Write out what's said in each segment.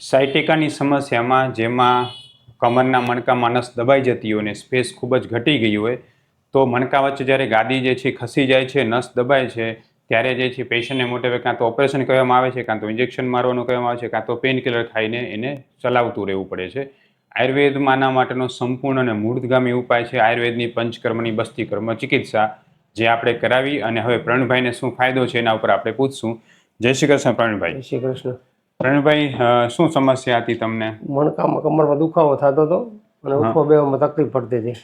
સાયટિકાની સમસ્યામાં જેમાં કમરના મણકામાં નસ દબાઈ જતી હોય અને સ્પેસ ખૂબ જ ઘટી ગઈ હોય, તો મણકા વચ્ચે જ્યારે ગાદી જે છે ખસી જાય છે, નસ દબાય છે, ત્યારે જે છે પેશન્ટને મોટે ભાગે કાં તો ઓપરેશન કહેવામાં આવે છે, કાં તો ઇન્જેક્શન મારવાનું કહેવામાં આવે છે, કાં તો પેઇન કિલર ખાઈને એને ચલાવતું રહેવું પડે છે. આયુર્વેદમાં આના માટેનો સંપૂર્ણ અને મૂળગામી ઉપાય છે આયુર્વેદની પંચકર્મની બસ્તી કર્મ ચિકિત્સા, જે આપણે કરાવી અને હવે પ્રણભાઈને શું ફાયદો છે એના ઉપર આપણે પૂછશું. જય શ્રી કૃષ્ણ પ્રણભાઈ જય શ્રી કૃષ્ણ. પ્રવીણભાઈ શું સમસ્યા હતી તમને? મણકામાં કમરમાં દુખાવો થતો હતો અને ઉઠવા બેવામાં તકલીફ પડતી હતી.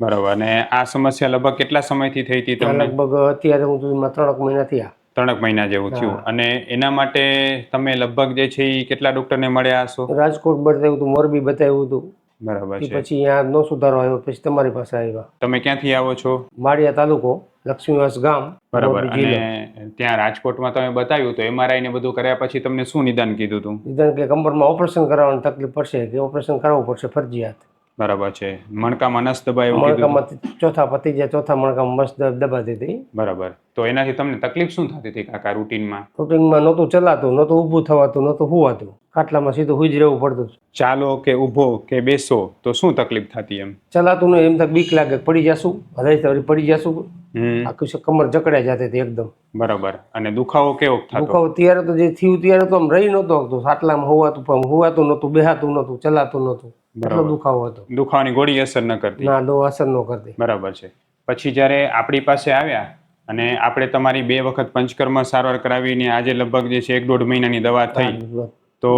બરાબર. અને આ સમસ્યા લગભગ કેટલા સમયથી થઈ હતી તમને? લગભગ અત્યારે હું સુધીમાં ત્રણક મહિના થયા. ત્રણક મહિના જેવું થયું. અને એના માટે તમે લગભગ જે છે એ કેટલા ડોક્ટરને મળ્યા હશો? રાજકોટ બતાવ્યું હતું મોરબી બતાવ્યું હતું. બરાબર છે. પછી અહીંયા નો સુધારો આવ્યો પછી તમારી પાસે આવ્યા. તમે ક્યાંથી આવો છો? માળિયા તાલુકો. લક્ષ્મીવાસ ગામ બરાબર. અને ત્યાં રાજકોટમાં તમે બતાવ્યું તો એમઆરઆઈ ને બધું કર્યા પછી તમને શું નિદાન કીધું હતું નિદાન કે કમરમાં ઓપરેશન કરાવવાની તકલીફ પડશે કે ઓપરેશન કરાવવું પડશે ફરજિયાત. બરાબર છે. મણકામાં નસ દબાય એવું મણકામાં ચોથા પતી જાય ચોથા મણકામાં મસ્ત દબ- દબાતી હતી. બરાબર. તો એનાથી તમને તકલીફ શું થતી હતી કાકા રૂટીનમાં? રૂટીનમાં નહોતું ચલાતું નહોતું ઊભું થવાતું નહોતું હુવાતું. ખાટલામાં સીધું હુઈ જ રહેવું પડતું ચાલો કે ઊભો કે બેસો તો શું તકલીફ થતી એમ? ચલાતું નહીં એમ તક બીક લાગે પડી જશું હલાઈ પડી જશું. આખી કમર જકડ્યા જાતે હતી એકદમ. બરાબર. અને દુખાવો કેવો થતો? દુખાવો ત્યારે તો જે થયું ત્યારે તો આમ રહી નતો શકતું ખાટલામાં હોવાતું પણ હોવાતું નતું બેહાતું નતું ચલાતું નતું એટલો દુખાવો હતો. દુખાવાની ગોળી અસર ન કરતી. ના દો અસર ન કરતી. બરાબર છે. પછી જ્યારે આપણી પાસે આવ્યા અને આપણે તમારી બે વખત પંચકર્મ સારવાર કરાવીને આજે લગભગ જે છે એક દોઢ મહિનાની દવા થઈ તો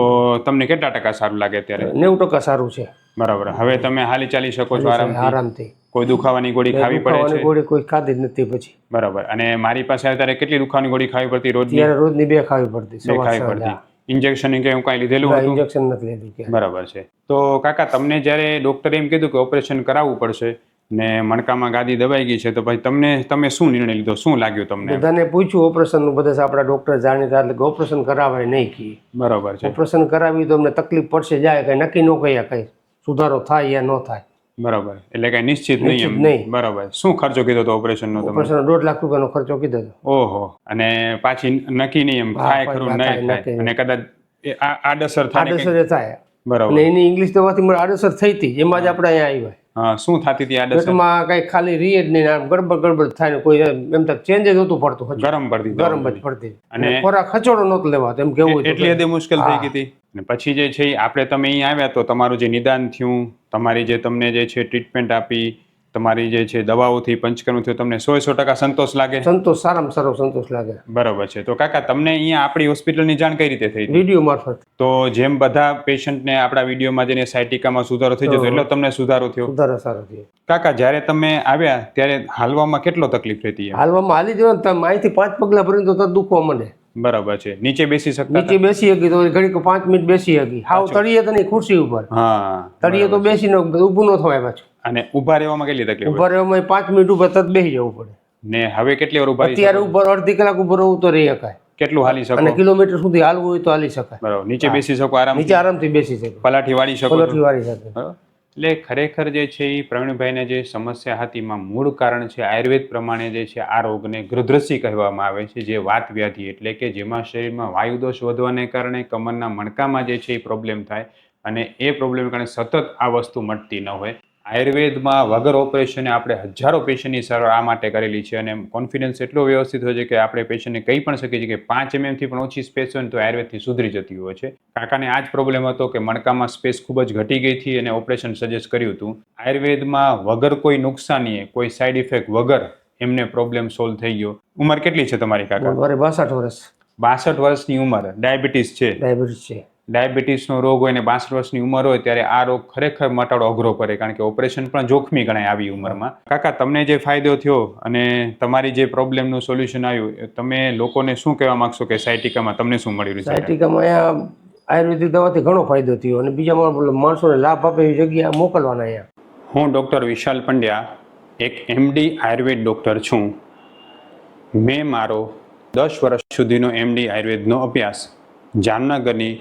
તમને કેટલા ટકા સારું લાગે અત્યારે? નેવું ટકા સારું છે. બરાબર. હવે તમે હાલી ચાલી શકો છો આરામથી? આરામથી. કોઈ દુખાવાની ગોળી ખાવી પડે છે? ગોળી કોઈ ખાધી જ નથી પછી. બરાબર. અને મારી પાસે અત્યારે કેટલી દુખાવાની ગોળી ખાવી પડતી રોજ ત્યારે રોજની બે ખાવી પડતી બે ખાવી પડતી. ઇન્જેક્શન કે એવું કાંઈ લીધેલું હતું? ઇન્જેક્શન નથી લીધું બરાબર છે. તો કાકા તમને જ્યારે ડૉક્ટરે એમ કીધું કે ઓપરેશન કરાવવું પડશે ને મણકામાં ગાદી દબાઈ ગઈ છે તો પછી તમને તમે શું નિર્ણય લીધો? શું લાગ્યું તમને બધાને પૂછ્યું ઓપરેશન બધા આપણા ડોક્ટર જાણીતા એટલે ઓપરેશન કરાવે નહીં કીએ બરાબર છે. ઓપરેશન કરાવી તો અમને તકલીફ પડશે જાય કઈ નક્કી ન કહીએ કઈ. સુધારો થાય યા ન થાય. બરાબર. એટલે કઈ નિશ્ચિત નહીં એમ. નહીં. બરાબર. શું ખર્ચો કીધો હતો ઓપરેશનનો તમે? ઓપરેશન દોઢ લાખ રૂપિયાનો ખર્ચો કીધો હતો ઓહો. અને પાછી નક્કી નહીં એમ થાય ખરું નહીં થાય અને કદાચ એ આ- આડઅસર થાય આડસર થાય. બરાબર. એની ઇંગ્લિશ દવાથી મને આડઅસર થઈ હતી. એમાં જ આપણે અહીંયા આવ્યા. શું થતી હતી પેટમાં કઈ ખાલી રીએ જ નહીં આમ ગડબડ ગડબડ થાય ને કોઈ એમ તો ચેન્જ જ નહોતું પડતું. ગરમ પડતી ગરમ જ પડતી. અને- અને ખોરાક ખચોડો નહોતો લેવાતો એમ કેવું એટલી હદે મુશ્કેલ થઈ ગઈ હતી. અને પછી જે છે આપણે તમે અહીં આવ્યા તો તમારું જે નિદાન થયું તમારી જે તમને જે છે ટ્રીટમેન્ટ આપી તમારી જે છે દવાઓથી પંચકર્મથી થયું તમને સો સો ટકા સંતોષ લાગે? સંતોષ સારામાં સારો સંતોષ લાગે. બરાબર છે. તો કાકા તમને અહીંયા આપણી હોસ્પિટલની જાણ કઈ રીતે થઈ? વીડિયો મારફત. તો જેમ બધા પેશન્ટને આપણા વિડીયોમાં જેને સાયટિકામાં સુધારો થઈ જતો એટલો તમને સુધારો થયો? સુધારો સારો થયો. કાકા જ્યારે તમે આવ્યા ત્યારે હાલવામાં કેટલો તકલીફ રહેતી હાલવામાં હાલી જવાનું તમે અહીંથી પાંચ પગલા ભરીને તો દુખવા મને બરાબર છે. નીચે બેસી શકતા નીચે બેસી હકી તો ઘડીક પાંચ મિનિટ બેસી શકી હાવ તળિયે તો નહીં ખુરશી ઉપર. હા તળિયે તો બેસીને ઊભું ન થવાય પાછું. અને ઊભા રહેવામાં કેટલી તકલીફ ઊભા રહેવામાં પાંચ મિનિટ ઉપર તરત બેસી જવું પડે. ને હવે કેટલી વાર ઊભા અત્યારે ઉપર અડધી કલાક ઊભો રહું તો રહી શકાય. કેટલું હાલી શકો? અને કિલોમીટર સુધી હાલવું હોય તો હાલી શકાય. બરાબર. નીચે બેસી શકો આરામ નીચે આરામથી બેસી શકે. પલાઠી વાળી શકો પલાઠી વાળી શકે એટલે ખરેખર જે છે એ પ્રવીણભાઈને જે સમસ્યા હતી એમાં મૂળ કારણ છે આયુર્વેદ પ્રમાણે જે છે આ રોગને ગૃદ્રસી કહેવામાં આવે છે જે વાત વ્યાધિ. એટલે કે જેમાં શરીરમાં વાયુદોષ વધવાને કારણે કમરના મણકામાં જે છે એ પ્રોબ્લેમ થાય અને એ પ્રોબ્લેમ કારણે સતત આ વસ્તુ મટતી ન હોય. આયુર્વેદમાં વગર ઓપરેશને આપણે હજારો પેશન્ટની સારવાર આ માટે કરેલી છે અને કોન્ફિડન્સ એટલો વ્યવસ્થિત હોય છે કે આપણે પેશન્ટને કહી પણ શકીએ છીએ કે પાંચ એમએમથી પણ ઓછી સ્પેસ હોય ને તો આયુર્વેદથી સુધરી જતી હોય છે. કાકાને આ જ પ્રોબ્લેમ હતો કે મણકામાં સ્પેસ ખૂબ જ ઘટી ગઈ હતી અને ઓપરેશન સજેસ્ટ કર્યું હતું. આયુર્વેદમાં વગર કોઈ નુકસાનીએ કોઈ સાઈડ ઇફેક્ટ વગર એમને પ્રોબ્લેમ સોલ્વ થઈ ગયો. ઉંમર કેટલી છે તમારી કાકા? બાસઠ વર્ષ. બાસઠ વર્ષની ઉંમર. ડાયાબિટીસ છે. ડાયાબિટીસ છે. ડાયાબિટીસનો રોગ હોય અને બાસઠ વર્ષની ઉંમર હોય ત્યારે આ રોગ ખરેખર મટાડો અઘરો પડે કારણ કે ઓપરેશન પણ જોખમી ગણાય આવી ઉંમરમાં. કાકા તમને જે ફાયદો થયો અને તમારી જે પ્રોબ્લેમનું સોલ્યુશન આવ્યું તમે લોકોને શું કહેવા માંગશો કે સાયટિકામાં તમને શું મળ્યું સાયટિકામાં આયુર્વેદિક દવાથી ઘણો ફાયદો થયો અને બીજા માણ- માણસોને લાભ આપે એવી જગ્યા મોકલવાના અહીંયા. હું ડૉક્ટર વિશાલ પંડ્યા એક એમડી આયુર્વેદ ડૉક્ટર છું. મેં મારો દસ વર્ષ સુધીનો એમડી આયુર્વેદનો અભ્યાસ જામનગરની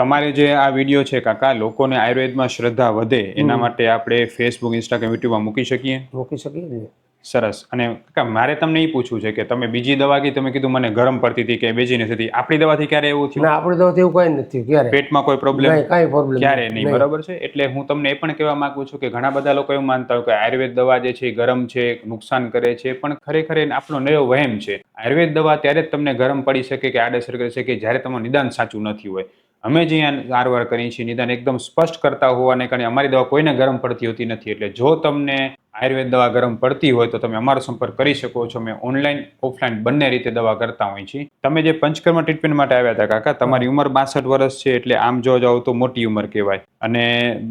તમારે જે આ વીડિયો છે કાકા લોકોને આયુર્વેદમાં શ્રદ્ધા વધે એના માટે આપણે ફેસબુક ઇન્સ્ટાગ્રામ યુટ્યુબમાં મૂકી શકીએ? મૂકી શકીએ ને. સરસ. અને કાકા મારે તમને એ પૂછવું છે કે તમે બીજી દવા કી તમે કીધું મને ગરમ પડતી હતી કે બેજી નથી હતી. આપણી દવાથી ક્યારે એવું થયું? આપણી દવાથી એવું કઈ નથી ક્યારે? પેટમાં કોઈ પ્રોબ્લેમ કઈ પ્રોબ્લેમ ક્યારે નહીં બરાબર છે? એટલે હું તમને એ પણ કહેવા માંગુ છું કે ઘણા બધા લોકો એવું માનતા હોય કે આયુર્વેદ દવા જે છે ગરમ છે નુકસાન કરે છે પણ ખરેખર એ આપણો નયો વહેમ છે. આયુર્વેદ દવા ત્યારે જ તમને ગરમ પડી શકે કે આડઅસર કરી શકે જ્યારે તમારું નિદાન સાચું નથી હોય. અમે જે સારવાર કરીએ છીએ, નિદાન એકદમ સ્પષ્ટ કરતા હોવાને કારણે અમારી દવા કોઈને ગરમ પડતી હોતી નથી. એટલે જો તમને આયુર્વેદ દવા ગરમ પડતી હોય તો તમે અમારો સંપર્ક કરી શકો છો. અમે ઓનલાઈન, ઓફલાઈન બંને રીતે દવા કરતા હોઈએ છીએ. તમે જે પંચકર્મ ટ્રીટમેન્ટ માટે આવ્યા હતા કાકા, તમારી ઉંમર બાસઠ વર્ષ છે એટલે આમ જો જાઓ તો મોટી ઉંમર કહેવાય. અને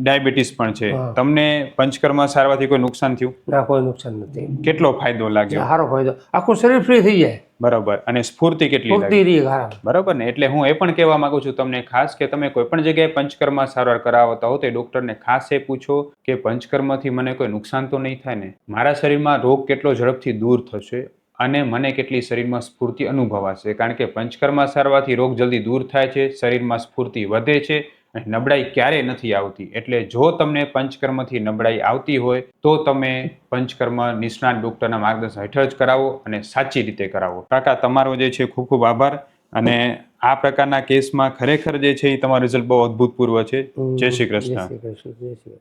ડાયાબિટીસ પણ છે. તમને પંચકર્મ સારવાથી કોઈ નુકસાન થયું? ના કોઈ નુકસાન નથી. કેટલો ફાયદો લાગ્યો? સારો ફાયદો. આખું શરીર ફ્રી થઈ જાય. બરાબર. અને સ્ફૂર્તિ કેટલી લાગી? પૂરતી બરાબર ને? એટલે હું એ પણ કહેવા માંગુ છું તમને ખાસ કે તમે કોઈ પણ જગ્યાએ પંચકર્મ સારવાર કરાવતા હો તો ડોક્ટરને ખાસ એ પૂછો કે પંચકર્મથી મને કોઈ નુકસાન તો નહીં થાય ને? મારા શરીરમાં રોગ કેટલો ઝડપથી દૂર થશે અને મને કેટલી શરીરમાં સ્ફૂર્તિ અનુભવાશે? કારણ કે પંચકર્મ સારવાથી રોગ જલ્દી દૂર થાય છે શરીરમાં સ્ફૂર્તિ વધે છે નબળાઈ ક્યારેય નથી આવતી. એટલે જો તમને પંચકર્મથી નબળાઈ આવતી હોય તો તમે પંચકર્મ નિષ્ણાત ડૉક્ટરના માર્ગદર્શન હેઠળ જ કરાવો અને સાચી રીતે કરાવો. કાકા તમારો જે છે ખૂબ ખૂબ આભાર. અને આ પ્રકારના કેસમાં ખરેખર જે છે એ તમારું રિઝલ્ટ બહુ અદ્ભુતપૂર્વ છે. જય શ્રી કૃષ્ણ. જય શ્રી કૃષ્ણ. જય શ્રી કૃષ્ણ.